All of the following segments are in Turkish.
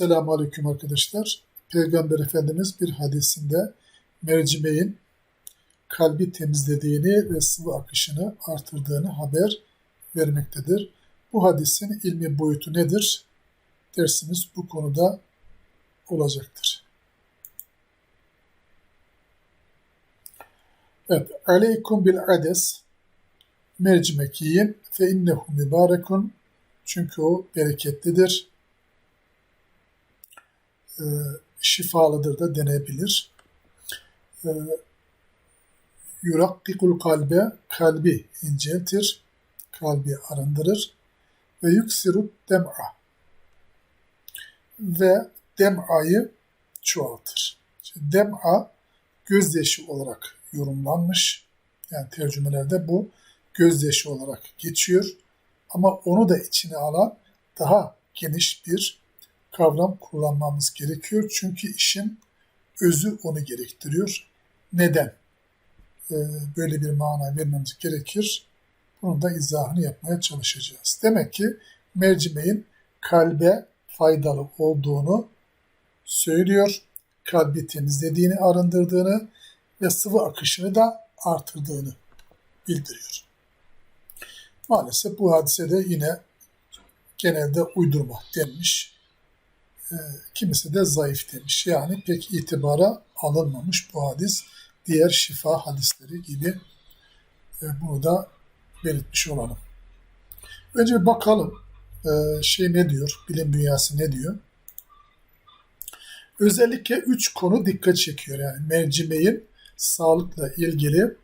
Selamun Aleyküm arkadaşlar. Peygamber Efendimiz bir hadisinde mercimeğin kalbi temizlediğini ve sıvı akışını artırdığını haber vermektedir. Bu hadisin ilmi boyutu nedir? Dersimiz bu konuda olacaktır. Evet, aleykum bil ades mercimek yiyin fe innehu mübarekun çünkü o bereketlidir e, şifalıdır da denebilir. E, Yurakkikul kalbe, kalbi inceltir, kalbi arındırır ve yüksirut dem'a ve dem'ayı çoğaltır. Dem'a gözyaşı olarak yorumlanmış. Yani tercümelerde bu gözyaşı olarak geçiyor. Ama onu da içine alan daha geniş bir kavram kullanmamız gerekiyor. Çünkü işin özü onu gerektiriyor. Neden? Ee, böyle bir mana vermemiz gerekir. Bunun da izahını yapmaya çalışacağız. Demek ki mercimeğin kalbe faydalı olduğunu söylüyor. Kalbi temizlediğini, arındırdığını ve sıvı akışını da artırdığını bildiriyor. Maalesef bu hadisede yine genelde uydurma denmiş kimisi de zayıf demiş. Yani pek itibara alınmamış bu hadis. Diğer şifa hadisleri gibi e, bunu da belirtmiş olalım. Önce bir bakalım e, şey ne diyor, bilim dünyası ne diyor. Özellikle üç konu dikkat çekiyor. Yani mercimeğin sağlıkla ilgili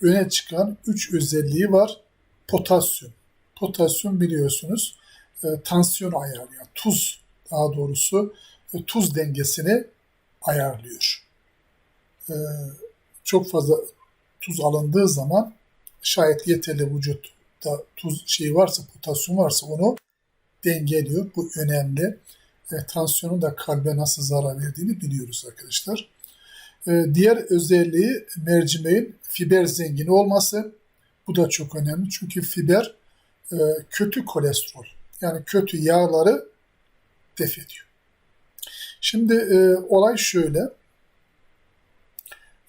öne çıkan üç özelliği var. Potasyum. Potasyum biliyorsunuz e, tansiyon ayarlayan, tuz daha doğrusu e, tuz dengesini ayarlıyor. E, çok fazla tuz alındığı zaman şayet yeterli vücutta tuz şeyi varsa, potasyum varsa onu dengeliyor. Bu önemli. E, tansiyonun da kalbe nasıl zarar verdiğini biliyoruz arkadaşlar. E, diğer özelliği mercimeğin fiber zengini olması. Bu da çok önemli çünkü fiber e, kötü kolesterol yani kötü yağları def ediyor. Şimdi e, olay şöyle.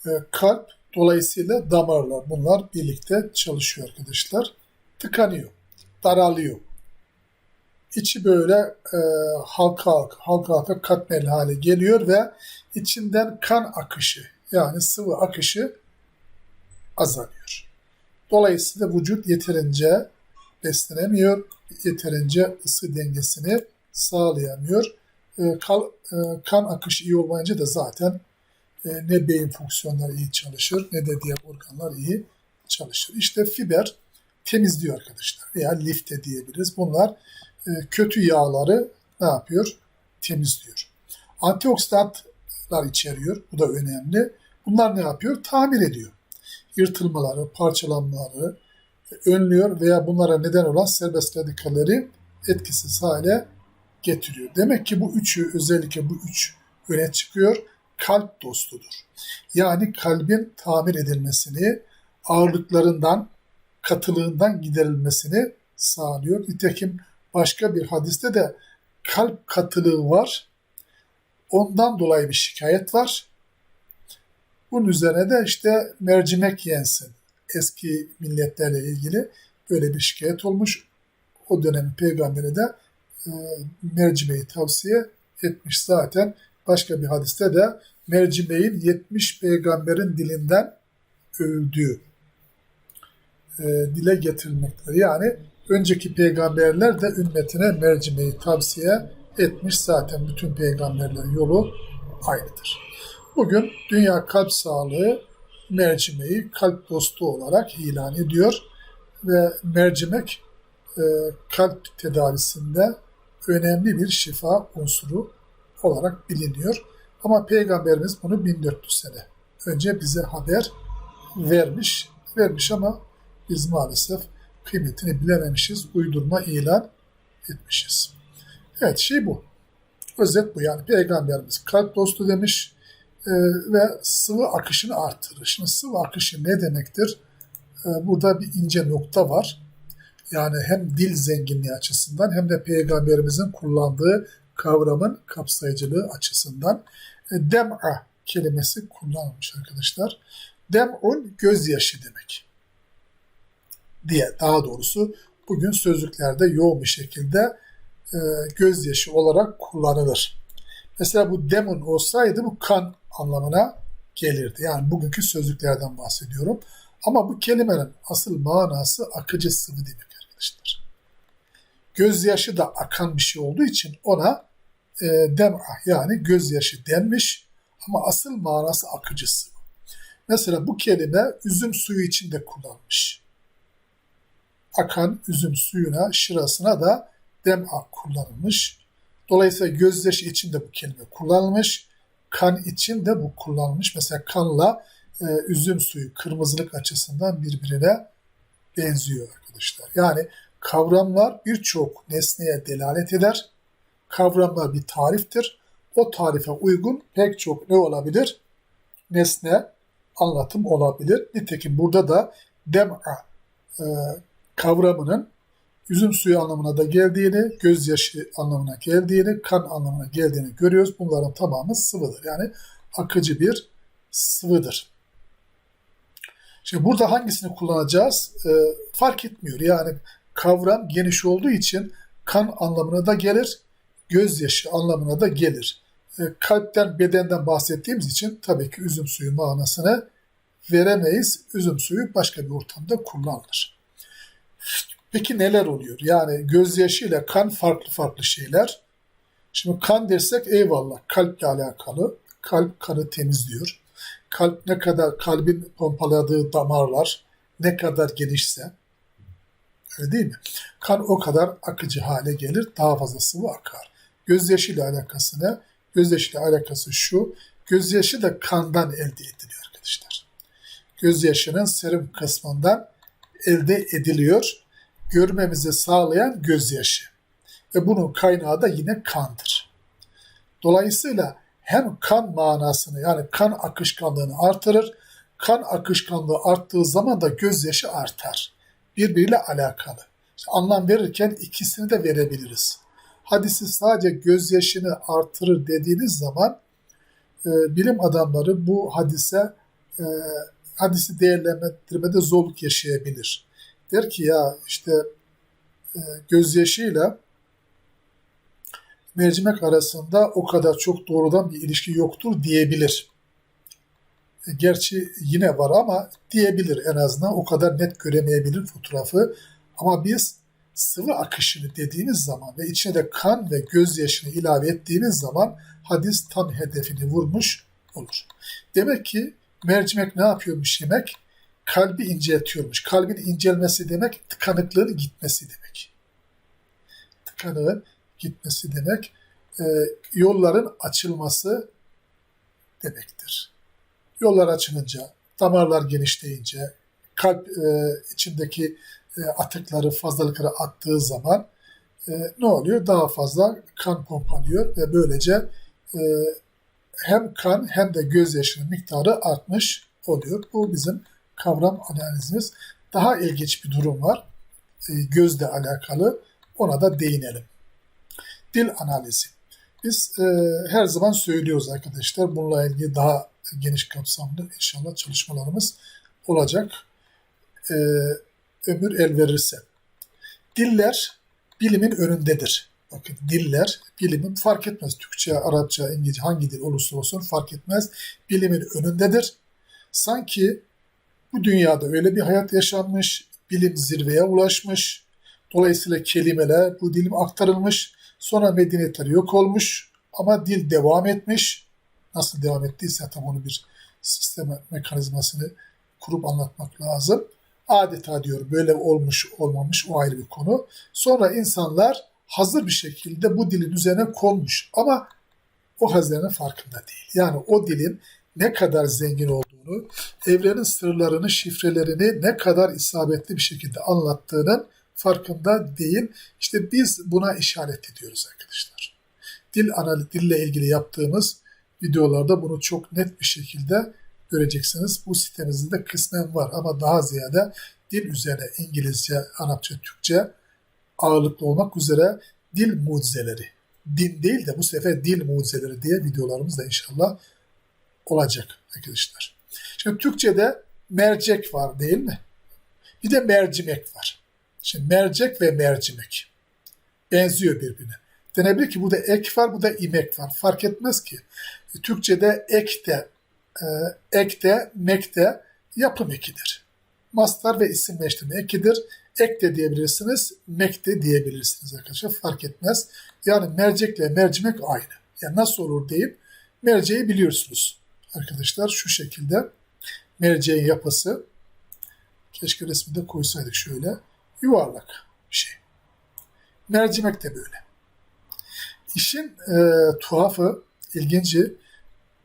E, kalp dolayısıyla damarlar bunlar birlikte çalışıyor arkadaşlar. Tıkanıyor, daralıyor. İçi böyle e, halka halka, halka halka katmerli hale geliyor ve içinden kan akışı yani sıvı akışı azalıyor. Dolayısıyla vücut yeterince beslenemiyor, yeterince ısı dengesini sağlayamıyor. E, kal, e, kan akışı iyi olmayınca da zaten e, ne beyin fonksiyonları iyi çalışır ne de diğer organlar iyi çalışır. İşte fiber temizliyor arkadaşlar veya lifte diyebiliriz. Bunlar e, kötü yağları ne yapıyor? Temizliyor. Antioksidatlar içeriyor. Bu da önemli. Bunlar ne yapıyor? Tamir ediyor. Yırtılmaları, parçalanmaları önlüyor veya bunlara neden olan serbest radikalleri etkisiz hale getiriyor. Demek ki bu üçü özellikle bu üç öne çıkıyor. Kalp dostudur. Yani kalbin tamir edilmesini, ağırlıklarından, katılığından giderilmesini sağlıyor. Nitekim başka bir hadiste de kalp katılığı var. Ondan dolayı bir şikayet var. Bunun üzerine de işte mercimek yensin. Eski milletlerle ilgili böyle bir şikayet olmuş. O dönemin peygamberi de mercimeği tavsiye etmiş zaten. Başka bir hadiste de mercimeğin 70 peygamberin dilinden öldüğü e, dile getirilmektedir. Yani önceki peygamberler de ümmetine mercimeği tavsiye etmiş. Zaten bütün peygamberlerin yolu aynıdır. Bugün Dünya Kalp Sağlığı mercimeği kalp dostu olarak ilan ediyor ve mercimek e, kalp tedavisinde önemli bir şifa unsuru olarak biliniyor. Ama Peygamberimiz bunu 1400 sene önce bize haber vermiş. Vermiş ama biz maalesef kıymetini bilememişiz. Uydurma ilan etmişiz. Evet şey bu. Özet bu yani Peygamberimiz kalp dostu demiş e, ve sıvı akışını artırır. Şimdi sıvı akışı ne demektir? E, burada bir ince nokta var yani hem dil zenginliği açısından hem de peygamberimizin kullandığı kavramın kapsayıcılığı açısından e, dem'a kelimesi kullanılmış arkadaşlar. Dem'un gözyaşı demek diye daha doğrusu bugün sözlüklerde yoğun bir şekilde e, gözyaşı olarak kullanılır. Mesela bu demon olsaydı bu kan anlamına gelirdi. Yani bugünkü sözlüklerden bahsediyorum. Ama bu kelimenin asıl manası akıcı sıvı demek arkadaşlar. Gözyaşı da akan bir şey olduğu için ona e, dem'ah yani gözyaşı denmiş ama asıl manası akıcı sıvı. Mesela bu kelime üzüm suyu için de kullanmış. Akan üzüm suyuna, şırasına da dem'ah kullanılmış. Dolayısıyla gözyaşı için de bu kelime kullanılmış. Kan için de bu kullanılmış. Mesela kanla e, üzüm suyu kırmızılık açısından birbirine benziyor arkadaşlar. Yani kavramlar birçok nesneye delalet eder. Kavramlar bir tariftir. O tarife uygun pek çok ne olabilir? Nesne, anlatım olabilir. Nitekim burada da dem'a e, kavramının üzüm suyu anlamına da geldiğini, gözyaşı anlamına geldiğini, kan anlamına geldiğini görüyoruz. Bunların tamamı sıvıdır. Yani akıcı bir sıvıdır. Şimdi burada hangisini kullanacağız? E, fark etmiyor. Yani kavram geniş olduğu için kan anlamına da gelir, gözyaşı anlamına da gelir. E, kalpten, bedenden bahsettiğimiz için tabii ki üzüm suyu manasını veremeyiz. Üzüm suyu başka bir ortamda kullanılır. Peki neler oluyor? Yani gözyaşı ile kan farklı farklı şeyler. Şimdi kan dersek eyvallah kalple alakalı. Kalp kanı temizliyor. Kalp ne kadar kalbin pompaladığı damarlar ne kadar genişse öyle değil mi? Kan o kadar akıcı hale gelir. Daha fazla sıvı akar. Gözyaşı ile alakası ne? Gözyaşı ile alakası şu. Gözyaşı da kandan elde ediliyor arkadaşlar. Gözyaşının serum kısmından elde ediliyor görmemizi sağlayan gözyaşı. Ve bunun kaynağı da yine kandır. Dolayısıyla hem kan manasını yani kan akışkanlığını artırır, kan akışkanlığı arttığı zaman da gözyaşı artar. Birbiriyle alakalı. İşte anlam verirken ikisini de verebiliriz. Hadisi sadece gözyaşını artırır dediğiniz zaman e, bilim adamları bu hadise e, hadisi değerlendirmede zorluk yaşayabilir der ki ya işte e, gözyaşıyla mercimek arasında o kadar çok doğrudan bir ilişki yoktur diyebilir. E, gerçi yine var ama diyebilir en azından o kadar net göremeyebilir fotoğrafı. Ama biz sıvı akışını dediğimiz zaman ve içine de kan ve gözyaşını ilave ettiğimiz zaman hadis tam hedefini vurmuş olur. Demek ki mercimek ne yapıyormuş yemek? kalbi inceltiyormuş. Kalbin incelmesi demek tıkanıklığın gitmesi demek. Tıkanığın gitmesi demek e, yolların açılması demektir. Yollar açılınca, damarlar genişleyince, kalp e, içindeki e, atıkları, fazlalıkları attığı zaman e, ne oluyor? Daha fazla kan pompalıyor ve böylece e, hem kan hem de gözyaşının miktarı artmış oluyor. Bu bizim kavram analizimiz. Daha ilginç bir durum var. E, gözle alakalı. Ona da değinelim. Dil analizi. Biz e, her zaman söylüyoruz arkadaşlar. Bununla ilgili daha geniş kapsamlı inşallah çalışmalarımız olacak. E, ömür el verirse. Diller bilimin önündedir. Bakın diller bilimin fark etmez. Türkçe, Arapça, İngilizce hangi dil olursa olsun fark etmez. Bilimin önündedir. Sanki bu dünyada öyle bir hayat yaşanmış, bilim zirveye ulaşmış. Dolayısıyla kelimeler bu dilim aktarılmış. Sonra medeniyetler yok olmuş ama dil devam etmiş. Nasıl devam ettiyse tam onu bir sistem mekanizmasını kurup anlatmak lazım. Adeta diyor böyle olmuş olmamış o ayrı bir konu. Sonra insanlar hazır bir şekilde bu dilin üzerine konmuş ama o hazinenin farkında değil. Yani o dilin ne kadar zengin olduğunu, evrenin sırlarını, şifrelerini ne kadar isabetli bir şekilde anlattığının farkında değil. İşte biz buna işaret ediyoruz arkadaşlar. Dil analiz, dille ilgili yaptığımız videolarda bunu çok net bir şekilde göreceksiniz. Bu sitemizde de kısmen var ama daha ziyade dil üzerine İngilizce, Arapça, Türkçe ağırlıklı olmak üzere dil mucizeleri din değil de bu sefer dil mucizeleri diye videolarımız da inşallah olacak arkadaşlar. Şimdi Türkçe'de mercek var değil mi? Bir de mercimek var. Şimdi mercek ve mercimek benziyor birbirine. Denebilir ki burada ek var, burada imek var. Fark etmez ki. Türkçe'de ek de, e, ek de, mek de yapım ekidir. Mastar ve isimleştirme ekidir. Ek de diyebilirsiniz, mek de diyebilirsiniz arkadaşlar. Fark etmez. Yani mercekle mercimek aynı. Yani nasıl olur deyip merceği biliyorsunuz. Arkadaşlar şu şekilde merceğin yapısı keşke resmi de koysaydık şöyle yuvarlak bir şey. Mercimek de böyle. İşin e, tuhafı, ilginci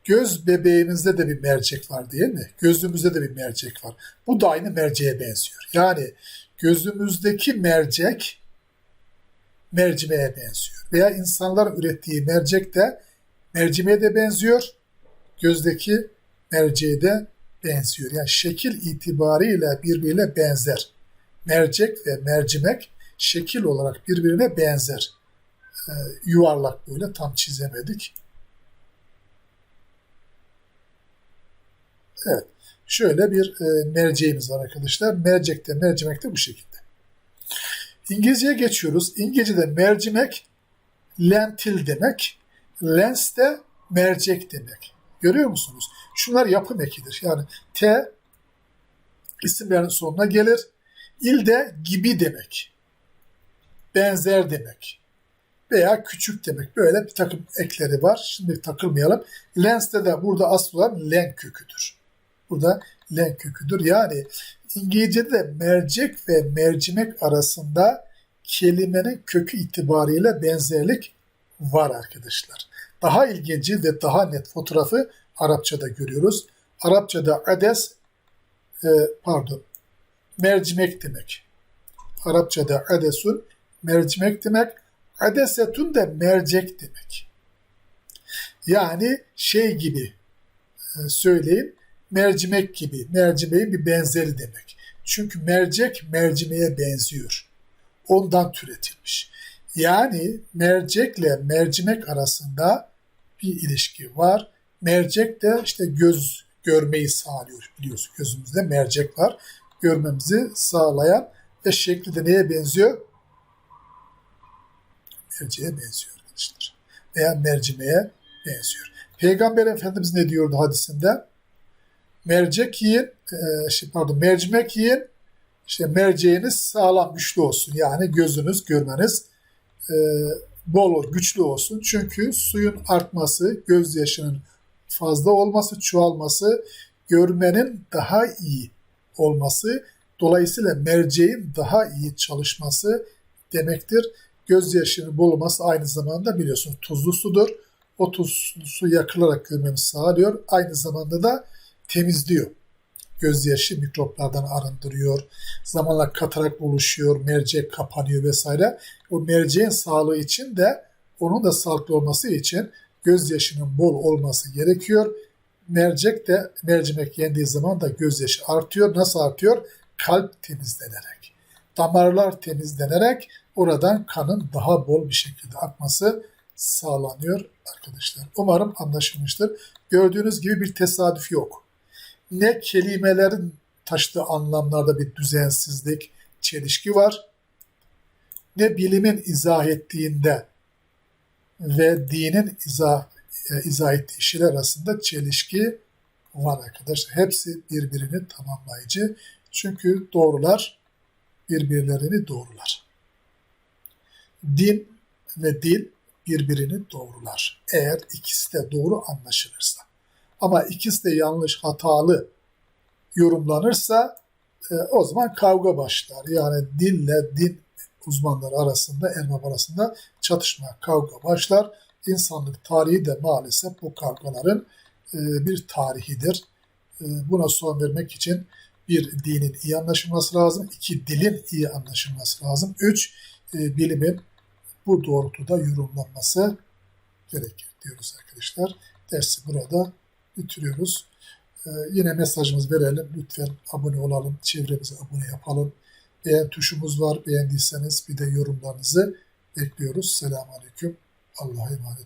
göz bebeğimizde de bir mercek var değil mi? Gözümüzde de bir mercek var. Bu da aynı merceğe benziyor. Yani gözümüzdeki mercek mercimeğe benziyor. Veya insanlar ürettiği mercek de mercimeğe de benziyor. Gözdeki merceğe de benziyor. Yani şekil itibariyle birbirine benzer. Mercek ve mercimek şekil olarak birbirine benzer. Ee, yuvarlak böyle tam çizemedik. Evet. Şöyle bir e, merceğimiz var arkadaşlar. Mercekte, mercimekte bu şekilde. İngilizceye geçiyoruz. İngilizce'de mercimek lentil demek. Lens de mercek demek. Görüyor musunuz? Şunlar yapım ekidir. Yani T isimlerin sonuna gelir. İl de gibi demek. Benzer demek. Veya küçük demek. Böyle bir takım ekleri var. Şimdi takılmayalım. Lens'te de burada asıl olan len köküdür. Burada len köküdür. Yani İngilizce'de de mercek ve mercimek arasında kelimenin kökü itibariyle benzerlik var arkadaşlar. Daha ilginci ve daha net fotoğrafı Arapçada görüyoruz. Arapçada ades e, pardon mercimek demek. Arapçada adesun mercimek demek. Adesetun da mercek demek. Yani şey gibi e, söyleyeyim mercimek gibi. Mercimeğin bir benzeri demek. Çünkü mercek mercimeğe benziyor. Ondan türetilmiş. Yani mercekle mercimek arasında bir ilişki var. Mercek de işte göz görmeyi sağlıyor biliyorsun. Gözümüzde mercek var. Görmemizi sağlayan ve şekli de neye benziyor? Merceğe benziyor arkadaşlar. Veya mercimeğe benziyor. Peygamber Efendimiz ne diyordu hadisinde? Mercek yiyin, e, pardon mercimek yiyin, işte merceğiniz sağlam, güçlü olsun. Yani gözünüz, görmeniz e, bol, güçlü olsun. Çünkü suyun artması, gözyaşının fazla olması, çoğalması, görmenin daha iyi olması, dolayısıyla merceğin daha iyi çalışması demektir. Gözyaşının bol olması aynı zamanda biliyorsunuz tuzlu sudur. O tuzlu su yakılarak görmemizi sağlıyor. Aynı zamanda da temizliyor. Gözyaşı mikroplardan arındırıyor. Zamanla katarak oluşuyor, mercek kapanıyor vesaire. O merceğin sağlığı için de onun da sağlıklı olması için gözyaşının bol olması gerekiyor. Mercek de mercimek yendiği zaman da gözyaşı artıyor. Nasıl artıyor? Kalp temizlenerek. Damarlar temizlenerek oradan kanın daha bol bir şekilde akması sağlanıyor arkadaşlar. Umarım anlaşılmıştır. Gördüğünüz gibi bir tesadüf yok. Ne kelimelerin taşıdığı anlamlarda bir düzensizlik, çelişki var. Ne bilimin izah ettiğinde ve dinin izah, e, izah ettiği şeyler arasında çelişki var arkadaşlar. Hepsi birbirini tamamlayıcı. Çünkü doğrular birbirlerini doğrular. Din ve dil birbirini doğrular. Eğer ikisi de doğru anlaşılırsa. Ama ikisi de yanlış, hatalı yorumlanırsa e, o zaman kavga başlar. Yani dille din uzmanları arasında, erbab arasında çatışma, kavga başlar. İnsanlık tarihi de maalesef bu kavgaların e, bir tarihidir. E, buna son vermek için bir dinin iyi anlaşılması lazım, iki dilin iyi anlaşılması lazım, üç e, bilimin bu doğrultuda yorumlanması gerekir diyoruz arkadaşlar. Dersi burada bitiriyoruz. Yine mesajımız verelim. Lütfen abone olalım, çevremize abone yapalım. Beğen tuşumuz var. Beğendiyseniz bir de yorumlarınızı bekliyoruz. Selamun Aleyküm. Allahu i madhe